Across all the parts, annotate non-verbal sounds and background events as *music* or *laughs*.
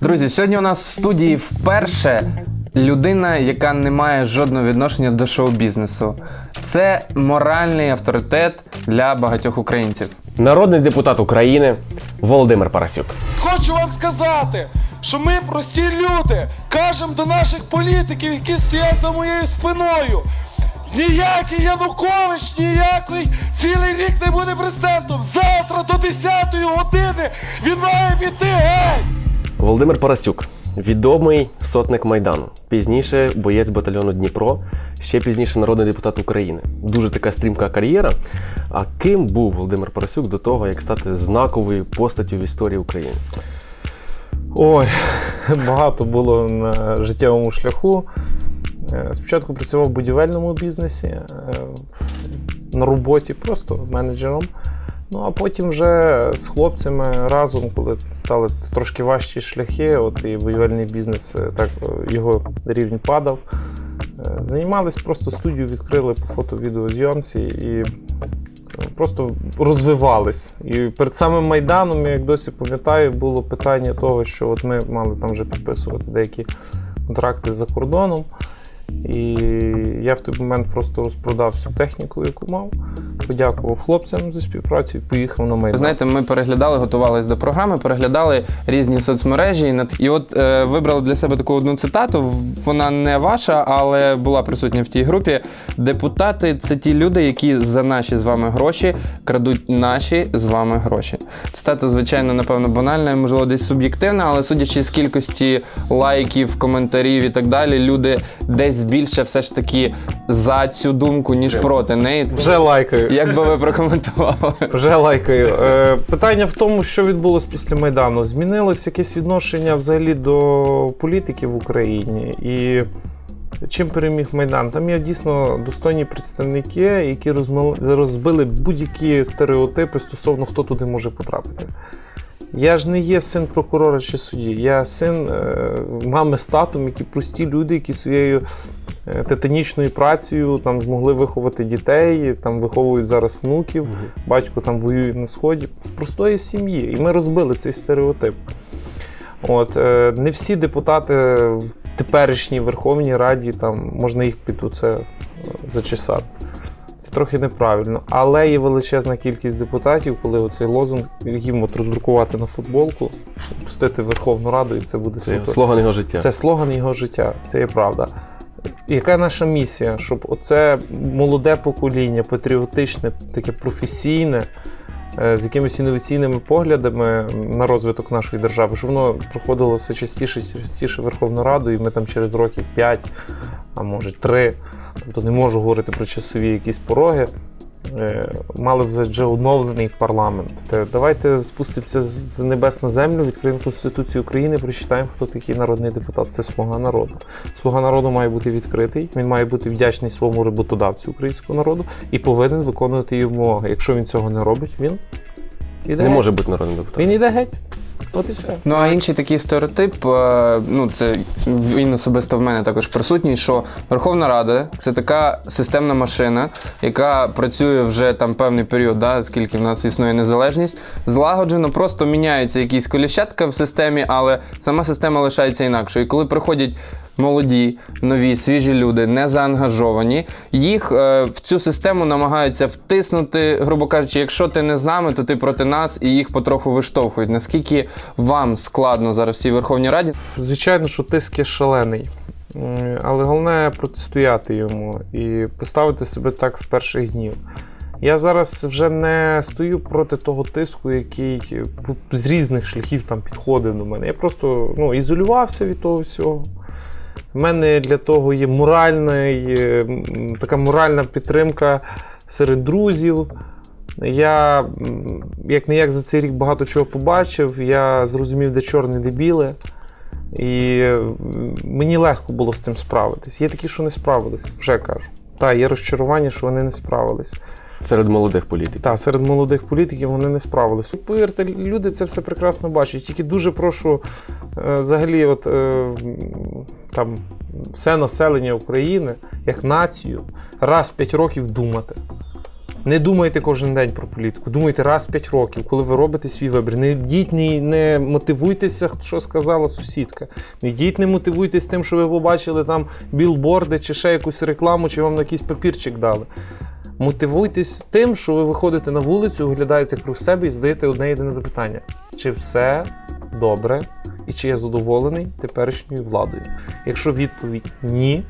Друзі, сьогодні у нас в студії вперше людина, яка не має жодного відношення до шоу-бізнесу. Це моральний авторитет для багатьох українців. Народний депутат України Володимир Парасюк. Хочу вам сказати, що ми прості люди кажемо до наших політиків, які стоять за моєю спиною. Ніякий Янукович, ніякий цілий рік не буде президентом. Завтра до 10-ї години він має піти геть! Володимир Парасюк, відомий сотник Майдану. Пізніше боєць батальйону Дніпро, ще пізніше народний депутат України. Дуже така стрімка кар'єра. А ким був Володимир Парасюк до того, як стати знаковою постаттю в історії України? Ой, багато було на життєвому шляху. Е, Спочатку працював в будівельному бізнесі, е, на роботі просто менеджером. Ну а потім вже з хлопцями разом, коли стали трошки важчі шляхи, от і будівельний бізнес е, так е, його рівень падав. е, Займались просто студію, відкрили по фото-відеозйомці і просто розвивались. І перед самим Майданом, я як досі пам'ятаю, було питання того, що от ми мали там вже підписувати деякі контракти за кордоном. І я в той момент просто розпродав всю техніку, яку мав, подякував хлопцям за співпрацю і поїхав на Ви знаєте, ми переглядали, готувалися до програми, переглядали різні соцмережі. і от е, вибрали для себе таку одну цитату. Вона не ваша, але була присутня в тій групі. Депутати це ті люди, які за наші з вами гроші крадуть наші з вами гроші. Цитата, звичайно, напевно, банальна, можливо, десь суб'єктивна, але судячи з кількості лайків, коментарів і так далі, люди десь більше все ж таки за цю думку, ніж проти неї. Вже лайкаю. Як би ви прокоментували? Вже лайкаю. Е, питання в тому, що відбулося після Майдану. Змінилось якесь відношення взагалі до політики в Україні. І чим переміг Майдан? Там є дійсно достойні представники, які розбили будь-які стереотипи стосовно хто туди може потрапити. Я ж не є син прокурора чи судді. Я син е, мами з татом, які прості люди, які своєю е, титанічною працею там змогли виховати дітей, там виховують зараз внуків. Батько там воює на сході з простої сім'ї, і ми розбили цей стереотип. От е, не всі депутати в теперішній Верховній Раді там можна їх під це зачесати. Це трохи неправильно. Але є величезна кількість депутатів, коли оцей лозунг їм от роздрукувати на футболку, пустити Верховну Раду, і це буде Це супер. слоган його життя. Це слоган його життя, це є правда. Яка наша місія? Щоб оце молоде покоління, патріотичне, таке професійне, е, з якимись інноваційними поглядами на розвиток нашої держави, щоб воно проходило все частіше частіше Верховну Раду, і ми там через років 5, а може 3, тобто не можу говорити про часові якісь пороги. е, Мали вже оновлений парламент. Давайте спустимося з небес на землю, відкриємо Конституцію України, прочитаємо, хто такий народний депутат. Це слуга народу. Слуга народу має бути відкритий, він має бути вдячний своєму роботодавцю українського народу і повинен виконувати вимоги. Якщо він цього не робить, він іде Не геть. може бути народним депутатом. Він іде геть. От і все. Ну а інший такий стереотип, е, ну це він особисто в мене також присутній, що Верховна Рада це така системна машина, яка працює вже там певний період, да, скільки в нас існує незалежність. Злагоджено, просто міняються якісь коліщатка в системі, але сама система лишається інакшою. І коли приходять молоді, нові, свіжі люди, не заангажовані, їх е, в цю систему намагаються втиснути, грубо кажучи, якщо ти не з нами, то ти проти нас, і їх потроху виштовхують. Наскільки вам складно зараз в Верховній Раді? Звичайно, що тиск є шалений. Але головне протистояти йому і поставити себе так з перших днів. Я зараз вже не стою проти того тиску, який е, з різних шляхів там підходив до мене. Я просто ну, ізолювався від того всього. У мене для того є моральний, е, така моральна підтримка серед друзів. Я як не як за цей рік багато чого побачив, я зрозумів, де чорне, де біле. І мені легко було з цим справитись. Є такі, що не справились, вже кажу. Так, є розчарування, що вони не справились. Серед молодих політиків. Так, серед молодих політиків вони не справились. Повірте, люди це все прекрасно бачать. Тільки дуже прошу е, взагалі, от е, там все населення України як націю раз в 5 років думати. Не думайте кожен день про політику. Думайте раз в 5 років, коли ви робите свій вибір. Не йдіть, не, не мотивуйтеся, що сказала сусідка. Не йдіть, не мотивуйтесь тим, що ви побачили там білборди чи ще якусь рекламу, чи вам на якийсь папірчик дали. Мотивуйтесь тим, що ви виходите на вулицю, оглядаєте круг себе і задаєте одне єдине запитання: чи все добре і чи я задоволений теперішньою владою? Якщо відповідь ні,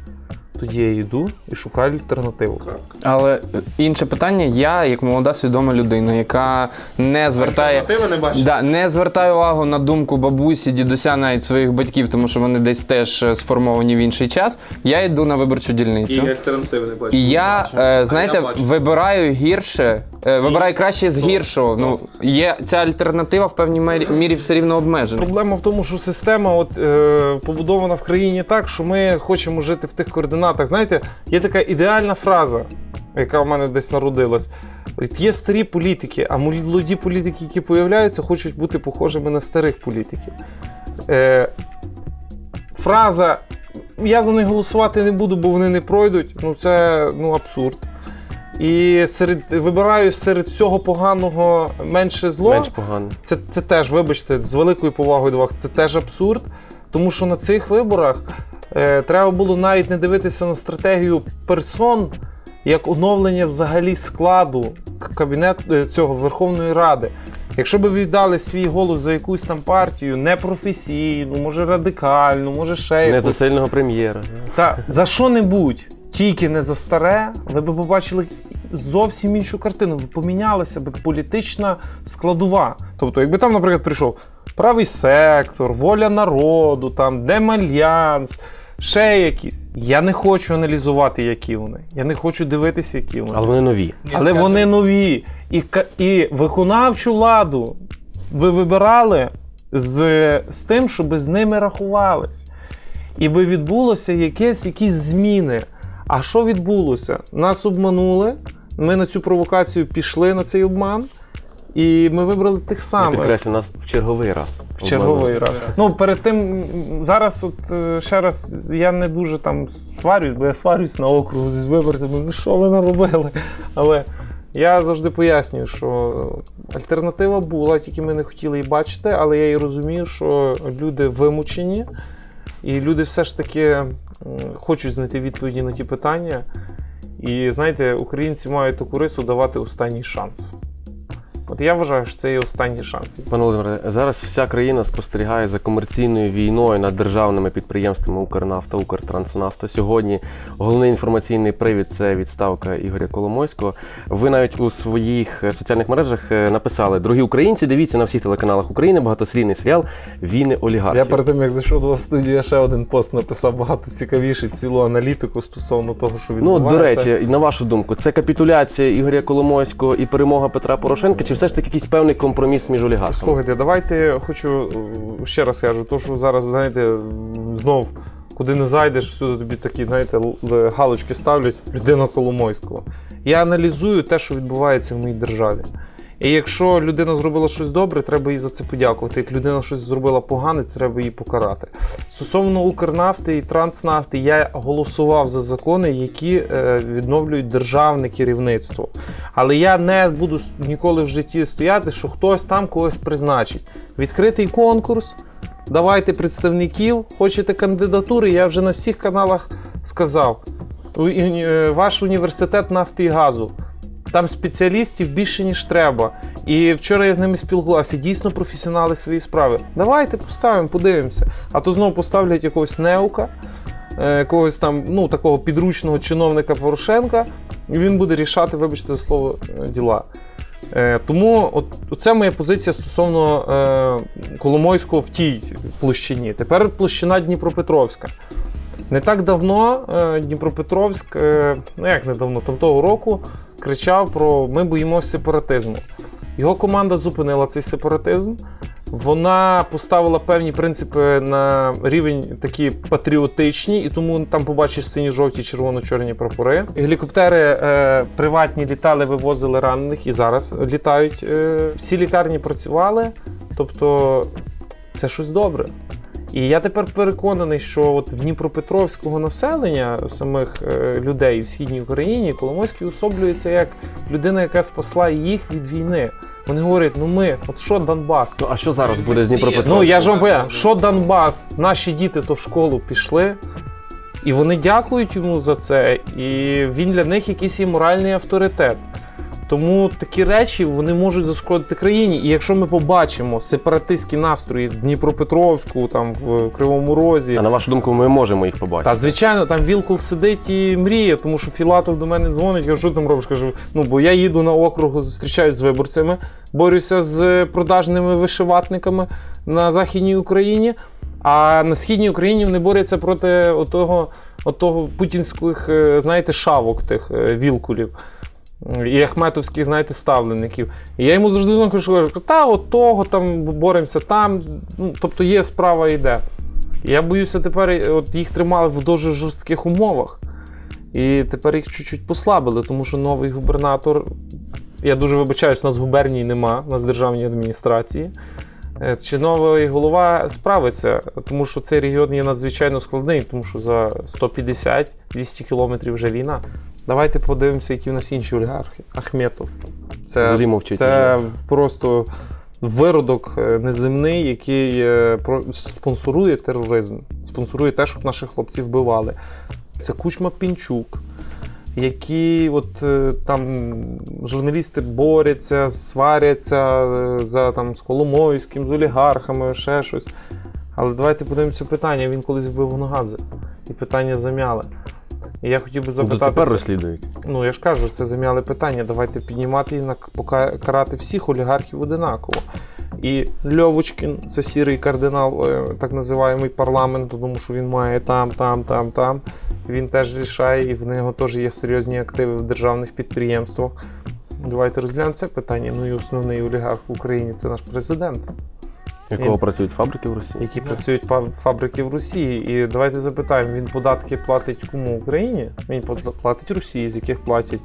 тоді я йду і шукаю альтернативу. Але інше питання: я, як молода свідома людина, яка не звертає. не бачите? Да, не звертаю увагу на думку бабусі, дідуся, навіть своїх батьків, тому що вони десь теж е, сформовані в інший час. Я йду на виборчу дільницю. альтернативи не. І я, е, знаєте, вибираю гірше, е, вибираю краще з гіршого. Ну, є ця альтернатива в певній мері, мірі все рівно обмежена. Проблема в тому, що система от, е, побудована в країні так, що ми хочемо жити в тих координатах. Знаєте, є така ідеальна фраза, яка в мене десь народилась. Є старі політики, а молоді політики, які появляються, хочуть бути похожими на старих політиків. Е, фраза Я за них голосувати не буду, бо вони не пройдуть. Ну це ну, абсурд. І серед вибираю серед всього поганого менше зло. Менш погано. Це, це теж, вибачте, з великою повагою до вас, це теж абсурд. Тому що на цих виборах треба було навіть не дивитися на стратегію персон як оновлення взагалі складу кабінету е, цього Верховної Ради. Якщо б віддали свій голос за якусь там партію непрофесійну, може радикальну, може ще Не якусь, за сильного прем'єра. та за що-небудь, тільки не за старе, ви б побачили зовсім іншу картину. Ви помінялася б політична складова. Тобто, якби там, наприклад, прийшов правий сектор, воля народу, там Демальянс, ще якісь. Я не хочу аналізувати, які вони. Я не хочу дивитися, які вони. Але вони нові. Але вони нові. І, і виконавчу владу ви вибирали з, з тим, щоб з ними рахувались. І би відбулося якесь, якісь зміни. А що відбулося? Нас обманули, ми на цю провокацію пішли на цей обман, і ми вибрали тих Я самих. підкреслю, нас в черговий раз. В черговий раз. Ну, перед тим, зараз, от е, ще раз, я не дуже там сварюсь, бо я сварюсь на округ зі виборцями. Ну що ви наробили? Але я завжди пояснюю, що альтернатива була, тільки ми не хотіли її бачити, але я і розумію, що люди вимучені, і люди все ж таки м, хочуть знайти відповіді на ті питання. І знаєте, українці мають таку рису давати останній шанс. От я вважаю, що це є останній шанс. Пане Володимире, зараз вся країна спостерігає за комерційною війною над державними підприємствами Укрнафта, Укртранснафта. Сьогодні головний інформаційний привід це відставка Ігоря Коломойського. Ви навіть у своїх е, соціальних мережах е, написали: Дорогі українці, дивіться на всіх телеканалах України багатосерійний серіал Війни олігархів. Я перед тим, як зайшов до вас в студію, я ще один пост написав багато цікавіший, цілу аналітику стосовно того, що Ну, до речі, на вашу думку, це капітуляція Ігоря Коломойського і перемога Петра Порошенка, чи все ж таки якийсь певний компроміс між олігархами? Слухайте, давайте хочу е, ще раз кажу, то що зараз, знаєте, знов. Куди не зайдеш, всюди тобі такі, знаєте, л- галочки ставлять людина Коломойського. Я аналізую те, що відбувається в моїй державі. І якщо людина зробила щось добре, треба їй за це подякувати. Як людина щось зробила погане, треба її покарати. Стосовно Укрнафти і Транснафти, я голосував за закони, які е, відновлюють державне керівництво. Але я не буду ніколи в житті стояти, що хтось там когось призначить. Відкритий конкурс. Давайте представників, хочете кандидатури, я вже на всіх каналах сказав. Е, Ваш університет нафти і газу. Там спеціалістів більше, ніж треба. І вчора я з ними спілкувався. Дійсно професіонали своєї справи. Давайте поставимо, подивимося. А то знову поставлять якогось неука, е, якогось там, ну, такого підручного чиновника Порошенка, і він буде рішати, вибачте за слово, е, діла. Е, тому от, це моя позиція стосовно е, Коломойського в тій площині. Тепер площина Дніпропетровська. Не так давно е, Дніпропетровськ, е, ну як не давно, там того року кричав про ми боїмося сепаратизму. Його команда зупинила цей сепаратизм. Вона поставила певні принципи на рівень такі патріотичні, і тому там побачиш сині-жовті, червоно-чорні прапори. Гелікоптери е, приватні літали, вивозили ранених і зараз літають. Е, всі лікарні працювали, тобто це щось добре. І я тепер переконаний, що от в Дніпропетровського населення самих е, людей в східній Україні Коломойський особлюється як людина, яка спасла їх від війни. Вони говорять: ну ми, от що Донбас? Ну а що зараз буде з Дніпропетровськом? Ну я ж вам поясню, що Донбас, наші діти то в школу пішли, і вони дякують йому за це, і він для них якийсь є моральний авторитет. Тому такі речі вони можуть зашкодити країні. І якщо ми побачимо сепаратистські настрої в Дніпропетровську, там в Кривому Розі, А на вашу думку, ми можемо їх побачити? та звичайно, там Вілкул сидить і мріє, тому що Філатов до мене дзвонить, я що там робиш? Кажу, ну бо я їду на округ, зустрічаюсь з виборцями, борюся з продажними вишиватниками на Західній Україні. А на східній Україні вони борються проти отого, отого путінських, е, знаєте, шавок тих е, вілкулів. І ахметовських, знаєте, ставленників. І я йому завжди кажу, та от того там боремося там. Ну, тобто є справа йде. Я боюся, тепер е, от їх тримали в дуже жорстких умовах. І тепер їх чуть-чуть послабили, тому що новий губернатор. Я дуже вибачаюсь, у нас губерній нема, у нас державній адміністрації. Е, Чи новий голова справиться, тому що цей регіон є надзвичайно складний, тому що за 150-200 кілометрів вже війна. Давайте подивимося, які в нас інші олігархи. Ахметов. Це, Взагалі мовчить. це просто виродок е, неземний, який е, спонсорує тероризм, спонсорує те, щоб наших хлопців вбивали. Це Кучма Пінчук, які от е, там журналісти борються, сваряться за там з Коломойським, з олігархами, ще щось. Але давайте подивимося питання. Він колись вбив Гоногадзе. І питання замяли. І я хотів би Ну, запитати. тепер розслідують. Ну, я ж кажу, це зам'яли питання. Давайте піднімати і нак- пока- карати всіх олігархів одинаково. І Льовочкін, це сірий кардинал, е, так називаємий парламенту, тому що він має там, там, там, там. Він теж рішає, і в нього теж є серйозні активи в державних підприємствах. Давайте розглянемо це питання. Ну і основний олігарх в Україні це наш президент, Якого і... працюють фабрики в Росії? які працюють фа- фабрики в Росії. І давайте запитаємо, він податки платить кому Україні? Він пла- платить Росії, з яких платять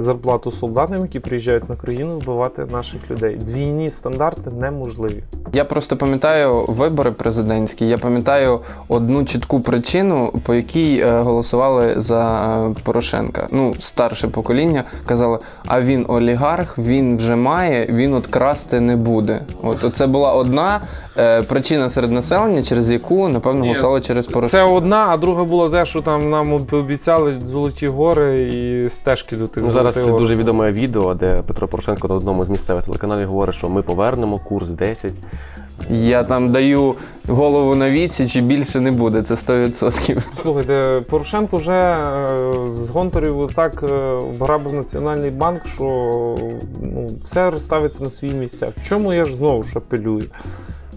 зарплату солдатам, які приїжджають на країну вбивати наших людей. Двійні стандарти неможливі. Я просто пам'ятаю вибори президентські. Я пам'ятаю одну чітку причину, по якій е, голосували за е, Порошенка. Ну, старше покоління казали, а він олігарх, він вже має, він от красти не буде. От це була одна е, причина серед населення, через яку напевно голосували через Порошенка. Це одна, а друга була те, що там нам обіцяли золоті гори і стежки до тих Ну, зараз золотих гор. дуже відоме відео, де Петро Порошенко на одному з місцевих телеканалів говорить, що ми повернемо курс 10. Я там даю голову на відсіч і більше не буде. Це 100%. Слухайте, Порошенко вже е, з Гонтарів так е, обграбив Національний банк, що ну, все розставиться на свої місця. В чому я ж знову ж апелюю?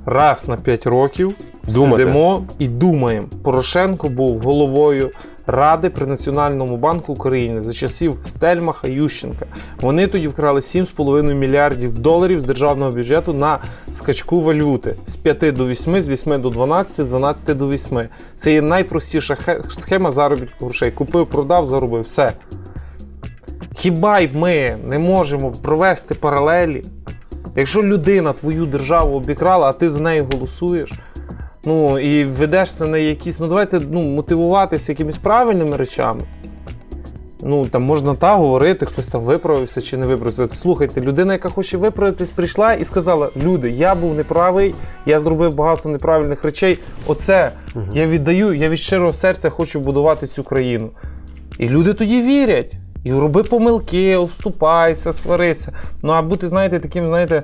Раз на 5 років Думати. сидимо і думаємо. Порошенко був головою Ради при Національному банку України за часів Стельмаха Ющенка. Вони тоді вкрали 7,5 мільярдів доларів з державного бюджету на скачку валюти з 5 до 8, з 8 до 12, з 12 до 8. Це є найпростіша схема заробітку грошей. Купив, продав, заробив. Все. Хіба й ми не можемо провести паралелі? Якщо людина твою державу обікрала, а ти за нею голосуєш, ну і ведешся на якісь. Ну давайте ну, мотивуватися якимись правильними речами. Ну там можна та говорити, хтось там виправився чи не виправився. Слухайте, людина, яка хоче виправитись, прийшла і сказала: Люди, я був неправий, я зробив багато неправильних речей. Оце я віддаю, я від щирого серця хочу будувати цю країну. І люди тоді вірять. І роби помилки, уступайся, сварися. Ну а бути, знаєте, таким, знаєте,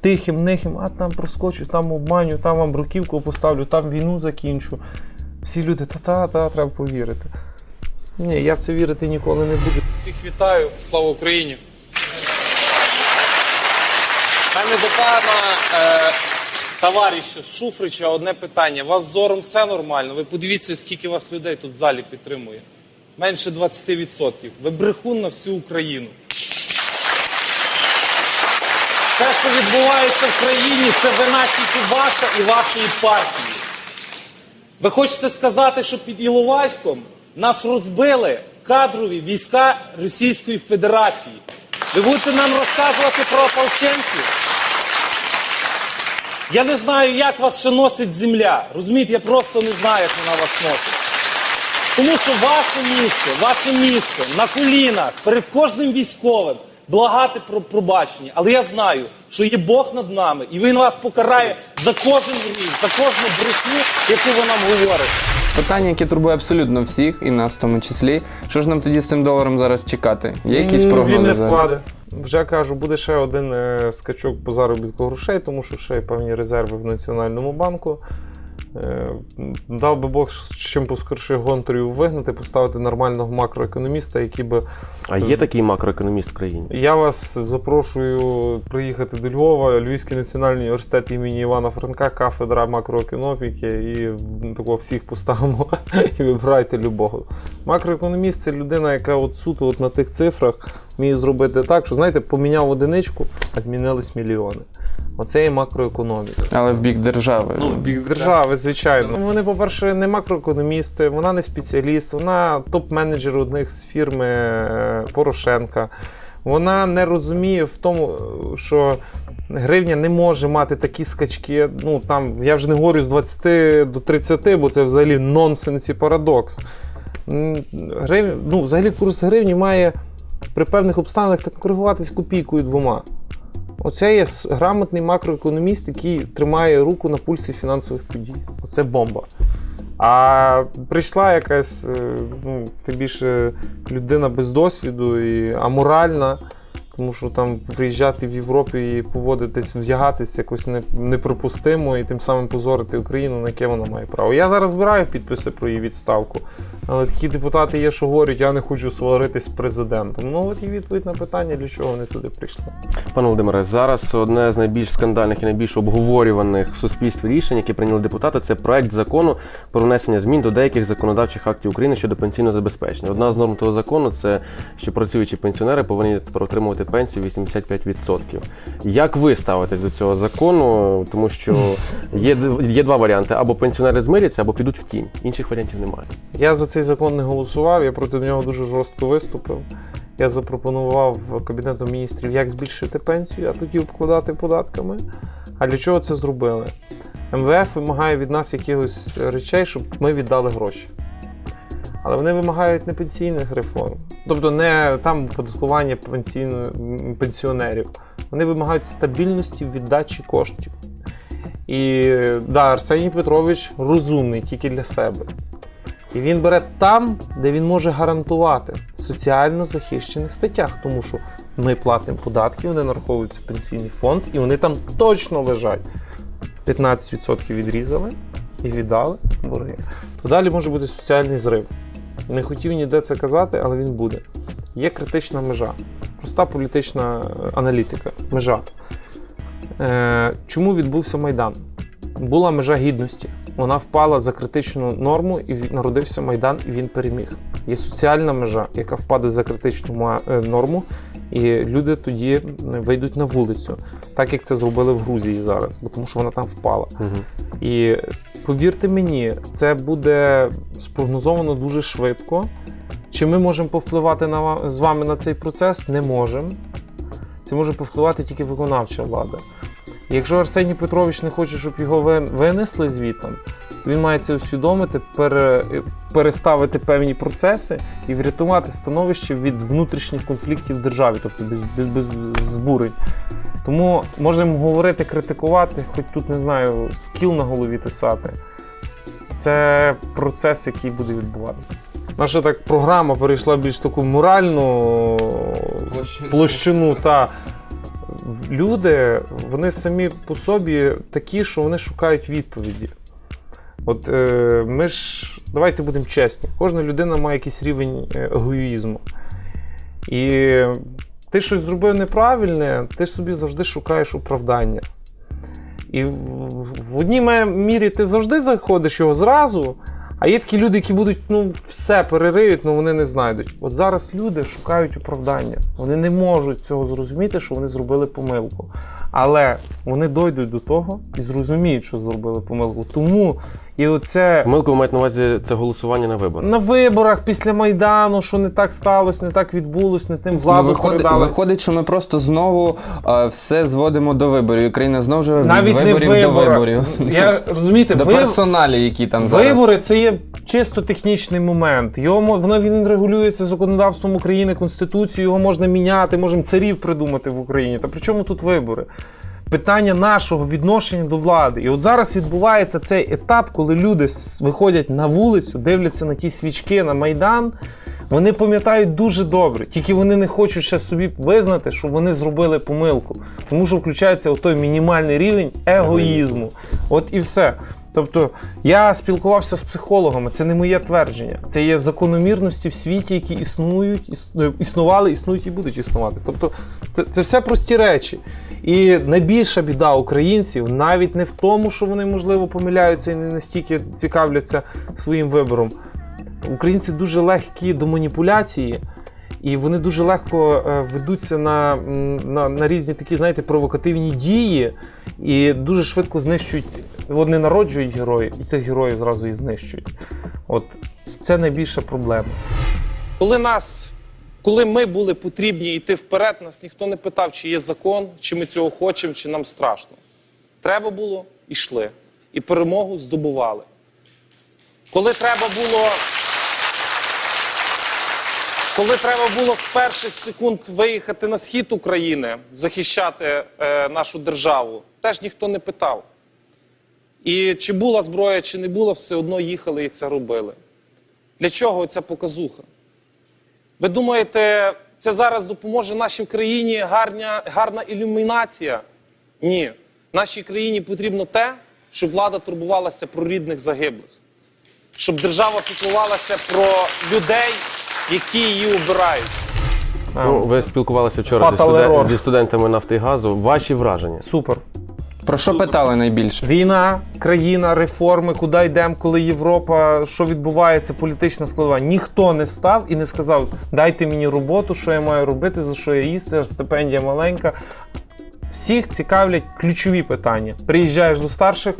тихим, нихим, а там проскочу, там обманю, там вам бруківку поставлю, там війну закінчу. Всі люди, та-та-та, треба повірити. Ні, я в це вірити ніколи не буду. Всіх вітаю, слава Україні. У мене до пана е, товариша Шуфрича одне питання. У вас зором все нормально. Ви подивіться, скільки вас людей тут в залі підтримує. Менше 20%. Ви брехун на всю Україну. Те, що відбувається в країні, це вина тільки ваша і вашої партії. Ви хочете сказати, що під Іловайськом нас розбили кадрові війська Російської Федерації? Ви будете нам розказувати про ополченців? Я не знаю, як вас ще носить земля. Розумієте, я просто не знаю, як вона вас носить. Тому що ваше місто, ваше місто на колінах перед кожним військовим благати про пробачення. Але я знаю, що є Бог над нами, і Він вас покарає за кожен гріх, за кожну брехню, яку ви нам говорите. Питання, яке турбує абсолютно всіх, і нас в тому числі. Що ж нам тоді з цим доларом зараз чекати? Є якісь прогнози? Він не впаде. Вже кажу, буде ще один е, скачок по заробітку грошей, тому що ще є певні резерви в Національному банку. Е, Дав би Бог з чим поскорше гонторів вигнати, поставити нормального макроекономіста, який би. А є такий макроекономіст в країні? Я вас запрошую приїхати до Львова, Львівський національний університет імені Івана Франка, кафедра макроекономіки, і такого всіх поставимо *laughs* і вибирайте любого. Макроекономіст це людина, яка от суто от на тих цифрах вміє зробити так, що знаєте, поміняв одиничку, а змінились мільйони. Оце є макроекономіка. Але в бік держави. Ну, бік держави, звичайно. Вони, по-перше, не макроекономісти, вона не спеціаліст, вона топ-менеджер одних з фірми е, Порошенка. Вона не розуміє в тому, е, що гривня не може мати такі скачки. Ну там я вже не говорю з 20 до 30, бо це взагалі нонсенс і парадокс. М, Грив... Ну, взагалі курс гривні має при певних обставинах так коригуватись копійкою двома. Оце є грамотний макроекономіст, який тримає руку на пульсі фінансових подій. Оце бомба. А прийшла якась, е, ну, тим більше людина без досвіду і аморальна, тому що там приїжджати в Європі і поводитись, вдягатись якось неприпустимо і тим самим позорити Україну, на яке вона має право. Я зараз збираю підписи про її відставку, але такі депутати є, що говорять, я не хочу сваритись з президентом. Ну от і відповідь на питання, для чого вони туди прийшли. Пане Володимире, зараз одне з найбільш скандальних і найбільш обговорюваних в суспільстві рішень, які прийняли депутати, це проект закону про внесення змін до деяких законодавчих актів України щодо пенсійного забезпечення. Одна з норм того закону це що працюючі пенсіонери повинні отримувати пенсію 85%. Як ви ставитесь до цього закону? Тому що є, є два варіанти: або пенсіонери змиряться, або підуть в тінь. Інших варіантів немає. Я за цей закон не голосував, я проти нього дуже жорстко виступив. Я запропонував Кабінету міністрів, як збільшити пенсію, а тоді обкладати податками. А для чого це зробили? МВФ вимагає від нас якихось речей, щоб ми віддали гроші. Але вони вимагають не пенсійних реформ, тобто не там податкування пенсіонерів. Вони вимагають стабільності в віддачі коштів. І да, Арсеній Петрович розумний тільки для себе. І він бере там, де він може гарантувати соціально захищених статтях, тому що ми платимо податки, вони нараховуються в пенсійний фонд, і вони там точно лежать. 15% відрізали і віддали борги. То далі може бути соціальний зрив. Не хотів ніде це казати, але він буде. Є критична межа, проста політична е, аналітика. Межа. Е, чому відбувся Майдан? Була межа гідності. Вона впала за критичну норму, і народився Майдан, і він переміг. Є соціальна межа, яка впаде за критичну е, норму, і люди тоді вийдуть на вулицю, так як це зробили в Грузії зараз, бо тому що вона там впала. Угу. І повірте мені, це буде спрогнозовано дуже швидко. Чи ми можемо повпливати на з вами на цей процес? Не можемо. Це може повпливати тільки виконавча влада. Якщо Арсеній Петрович не хоче, щоб його винесли звітом, він має це усвідомити, переставити певні процеси і врятувати становище від внутрішніх конфліктів в державі, тобто без, без, без збурень. Тому можемо говорити, критикувати, хоч тут не знаю, кіл на голові тисати. Це процес, який буде відбуватися. Наша так програма перейшла більш таку моральну Площину. площину. Та люди, вони самі по собі такі, що вони шукають відповіді. От е, ми ж давайте будемо чесні. Кожна людина має якийсь рівень е, егоїзму. І ти щось зробив неправильне, ти собі завжди шукаєш оправдання. І в, в одній мірі ти завжди заходиш його зразу, а є такі люди, які будуть ну, все перериють, але вони не знайдуть. От зараз люди шукають оправдання. Вони не можуть цього зрозуміти, що вони зробили помилку. Але вони дойдуть до того і зрозуміють, що зробили помилку. Тому і оце Помилку ви маєте на увазі це голосування на виборах. на виборах після Майдану, що не так сталося, не так відбулось, не тим Ну, владу виходить, передали. виходить, що ми просто знову е, все зводимо до виборів. Україна знову живе від Навіть не виборів до виборів. Я розумієте, До ви- персоналі, які там зараз. Вибори це є чисто технічний момент. Його воно він регулюється законодавством України, Конституцією, його можна міняти, можемо царів придумати в Україні. Та при чому тут вибори? Питання нашого відношення до влади. І от зараз відбувається цей етап, коли люди виходять на вулицю, дивляться на ті свічки на Майдан. Вони пам'ятають дуже добре, тільки вони не хочуть ще собі визнати, що вони зробили помилку. Тому що включається отой мінімальний рівень егоїзму. От і все. Тобто я спілкувався з психологами, це не моє твердження. Це є закономірності в світі, які існують, іс- е, існували, існують і будуть існувати. Тобто це, це все прості речі. І найбільша біда українців навіть не в тому, що вони можливо помиляються і не настільки цікавляться своїм вибором. Українці дуже легкі до маніпуляції, і вони дуже легко е, ведуться на, на, на різні такі, знаєте, провокативні дії, і дуже швидко знищують. Вони народжують героїв, і тих героїв зразу і знищують. От це найбільша проблема. Коли нас, коли ми були потрібні йти вперед, нас ніхто не питав, чи є закон, чи ми цього хочемо, чи нам страшно. Треба було, йшли. І перемогу здобували. Коли треба було. Коли треба було з перших секунд виїхати на схід України, захищати е, нашу державу, теж ніхто не питав. І чи була зброя, чи не була, все одно їхали і це робили. Для чого ця показуха? Ви думаєте, це зараз допоможе нашій країні гарня, гарна ілюмінація? Ні. Нашій країні потрібно те, щоб влада турбувалася про рідних загиблих, щоб держава піклувалася про людей, які її обирають. Ну, ви спілкувалися вчора зі, студен- зі студентами нафти і газу. Ваші враження? Супер. Про що питали найбільше? Війна, країна, реформи, куди йдемо, коли Європа, що відбувається, політична складова. Ніхто не став і не сказав: дайте мені роботу, що я маю робити, за що я їсти, стипендія маленька. Всіх цікавлять ключові питання. Приїжджаєш до старших.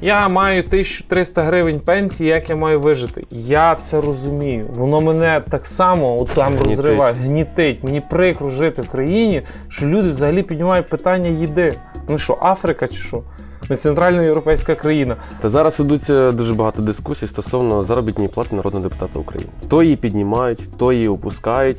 Я маю 1300 гривень пенсії, як я маю вижити? Я це розумію. Воно мене так само от там Гнітить. розриває, гнітить. Мені прикро жити в країні, що люди взагалі піднімають питання їди. Ну що, Африка чи що? Ми центральноєвропейська країна. Та зараз ведуться дуже багато дискусій стосовно заробітної плати народного депутата України. То її піднімають, то її опускають.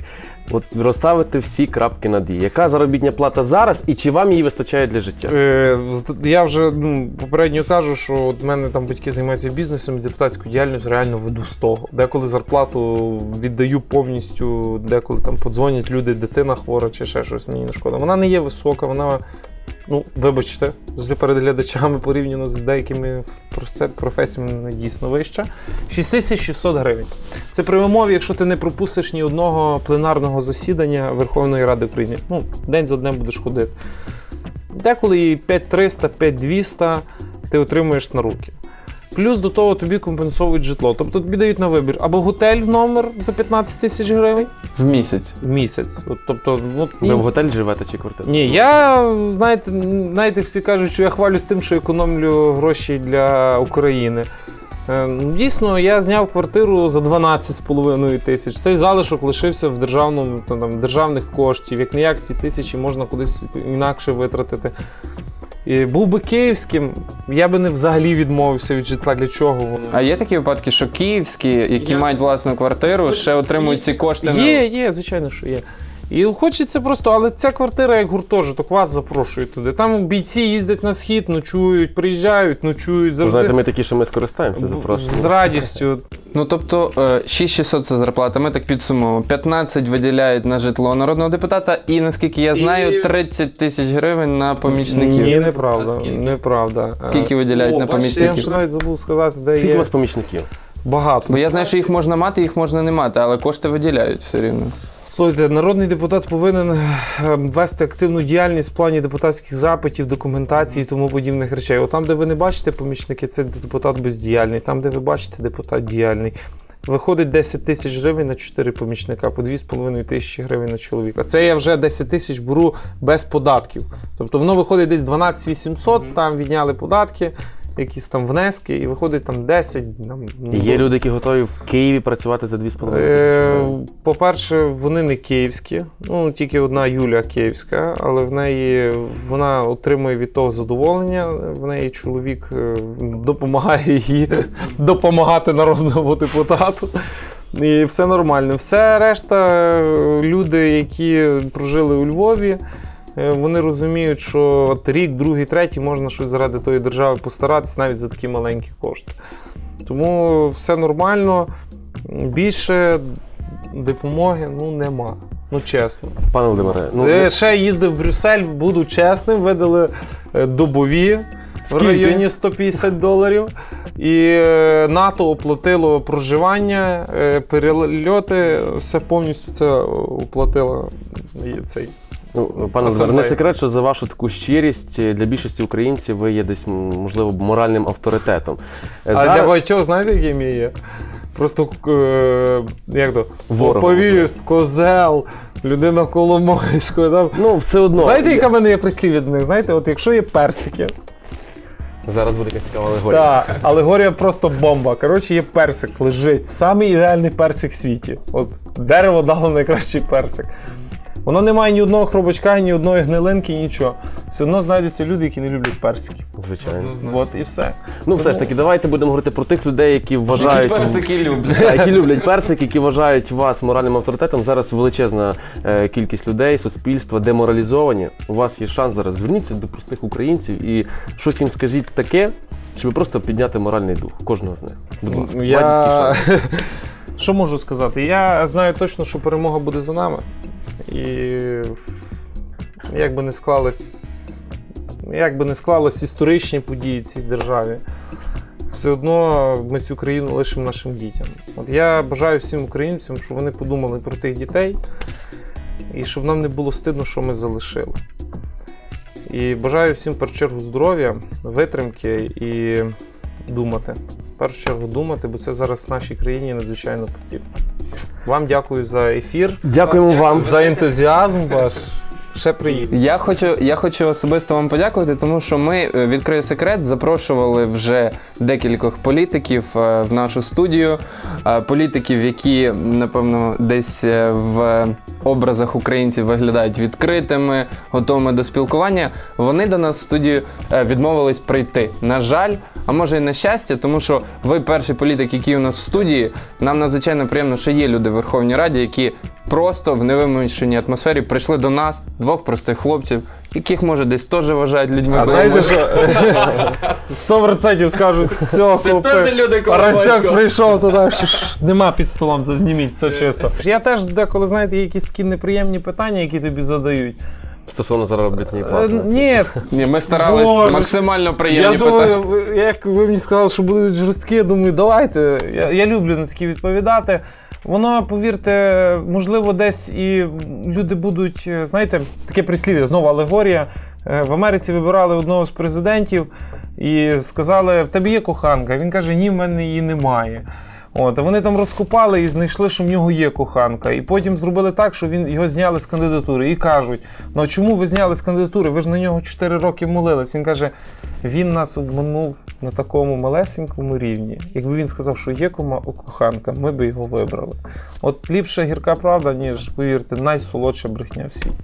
От розставити всі крапки над «і». Яка заробітня плата зараз і чи вам її вистачає для життя? Е, я вже ну, попередньо кажу, що от мене там батьки займаються бізнесом і депутатську діяльність реально веду з того. Деколи зарплату віддаю повністю, деколи там подзвонять люди, дитина хвора чи ще щось, мені не шкода. Вона не є висока, вона, ну, вибачте, з перед глядачами порівняно з деякими профе- професіями дійсно вища. 6600 гривень. Це при умові, якщо ти не пропустиш ні одного пленарного засідання Верховної Ради України. Ну, день за днем будеш ходити. Деколи і 5300, 5200 ти отримуєш на руки. Плюс до того тобі компенсують житло. Тобто тобі дають на вибір або готель в номер за 15 тисяч гривень В місяць. в місяць. От, тобто, от, Ви в готелі живете чи квартирі? ні, я знаєте, знаєте, всі кажуть, що я хвалюсь тим, що економлю гроші для України. Е, ну, Дійсно, я зняв квартиру за 12,5 тисяч. Цей залишок лишився в державному там, державних коштів. Як не як ці тисячі можна кудись інакше витратити. І був би київським, я би не взагалі відмовився від житла. Для чого воно? А є такі випадки, що київські, які Я- мають власну квартиру, ще отримують ці кошти на Є, є, звичайно, що є. І хочеться просто, але ця квартира як гуртожиток, вас запрошують туди. Там бійці їздять на схід, ночують, приїжджають, ночують Ви завжди. знаєте, ми такі, що ми скористаємося запрошенням. з радістю. Ну тобто е, 6600 це зарплата. Ми так підсумуємо. 15 виділяють на житло народного депутата, і наскільки я знаю, 30 тисяч гривень на помічників. Ні, неправда. Скільки? Неправда. Скільки виділяють О, на бачите, Я помічників? вже навіть забув сказати, де Скільки у є вас помічників? багато. Бо я знаю, що їх можна мати, їх можна не мати, але кошти виділяють все рівно. Слухайте, народний депутат повинен е, вести активну діяльність в плані депутатських запитів, документації і тому подібних речей. От там, де ви не бачите помічники, це депутат бездіяльний. Там, де ви бачите, депутат діяльний. Виходить 10 тисяч гривень на 4 помічника, по 2,5 тисячі гривень на чоловіка. Це я вже 10 тисяч беру без податків. Тобто воно виходить десь 12 800, там відняли податки. Якісь там внески, і виходить там 10. Там, Є люди, які готові в Києві працювати за 2,5 тисячі. Е. По-перше, вони не київські. Ну, тільки одна Юля київська, але в неї вона отримує від того задоволення. В неї чоловік е, допомагає їй *laughs* допомагати народному депутату. І все нормально. Все решта, е, люди, які прожили у Львові, вони розуміють, що от рік, другий, третій можна щось заради тої держави постаратись навіть за такі маленькі кошти. Тому все нормально. Більше допомоги ну, нема. Ну, чесно. Пане Володимире, ну Е, Ще їздив в Брюссель, буду чесним, видали е, добові Скільки? в районі 150 доларів. І е, НАТО оплатило проживання, е, перельоти, все повністю це оплатило цей. Ну, пане Володимире, не секрет, що за вашу таку щирість е, для більшості українців ви є десь, можливо, моральним авторитетом. Е, А зараз- для багатьох, знаєте, яким я є? Просто е, як то Ворог. повість, козел, людина Коломойського. Там. Ну, все одно. Знаєте, яка в мене є прислів'я до них? Знаєте, от якщо є персики, Зараз буде якась цікава алегорія. Так, алегорія просто бомба. Коротше, є персик, лежить. Самий ідеальний персик в світі. От дерево дало найкращий персик. Воно не має ні одного хробачка, ні одної гнилинки, нічого. Все одно знайдуться люди, які не люблять персиків. Звичайно. От і все. Ну, все ж таки, давайте будемо говорити про тих людей, які вважають. персики люблять. *laughs* Які люблять персик, які вважають вас моральним авторитетом. Зараз величезна е, кількість людей, суспільства деморалізовані. У вас є шанс зараз зверніться до простих українців і щось їм скажіть таке, щоб просто підняти моральний дух кожного з них. Будь ласка, Я... *laughs* Що можу сказати? Я знаю точно, що перемога буде за нами. І як би не склались, як би не склались історичні події в цій державі, все одно ми цю країну лишимо нашим дітям. От я бажаю всім українцям, щоб вони подумали про тих дітей і щоб нам не було стидно, що ми залишили. І бажаю всім в першу чергу здоров'я, витримки і думати. В першу чергу думати, бо це зараз в нашій країні надзвичайно потрібно. Вам дякую за ефір, Дякуємо вам. за ентузіазм ваш. Ще приїду. Я хочу, я хочу особисто вам подякувати, тому що ми е, відкрию секрет, запрошували вже декількох політиків е, в нашу студію. Е, Політиків, які, напевно, десь е, в образах українців виглядають відкритими, готовими до спілкування. Вони до нас в студію відмовились прийти. На жаль, а може і на щастя, тому що ви перший політик, який у нас в студії. Нам надзвичайно приємно, що є люди в Верховній Раді, які просто в невимушеній атмосфері прийшли до нас, двох простих хлопців, яких може десь теж вважають людьми. А знаєте що? *laughs* 100% скажуть, все, хлопці. люди Парасяк прийшов туди, що ж нема під столом, зазніміть, все чисто. Я теж деколи, знаєте, є якісь такі неприємні питання, які тобі задають. Стосовно заробітної Е, плати. Ні, Ні, ми старались Боже. максимально я приємні питання. думаю, як ви мені сказали, що будуть жорсткі, я думаю, давайте. Я, я люблю на такі відповідати. Воно, повірте, можливо, десь і люди будуть, е, знаєте, таке прислів'я, знову алегорія. Е, В Америці вибирали одного з президентів і сказали: в тебе є коханка. Він каже, ні, в мене її немає. От, а вони там розкопали і знайшли, що в нього є коханка. І потім зробили так, що він його зняли з кандидатури. І кажуть: ну а чому ви зняли з кандидатури? Ви ж на нього 4 роки молились. Він каже: він нас обманув на такому малесенькому рівні. Якби він сказав, що є кома- коханка, ми б його вибрали. От ліпша гірка правда, ніж, повірте, найсолодша брехня в світі.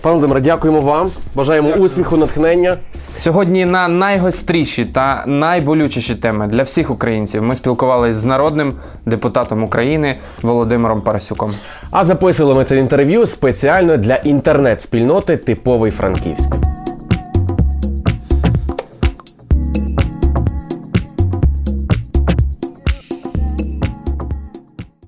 Пане Володимире, дякуємо вам. Бажаємо успіху, натхнення. Сьогодні на найгостріші та найболючіші теми для всіх українців ми спілкувалися з народним депутатом України Володимиром Парасюком. А записували ми це інтерв'ю спеціально для інтернет-спільноти Типовий Франківськ.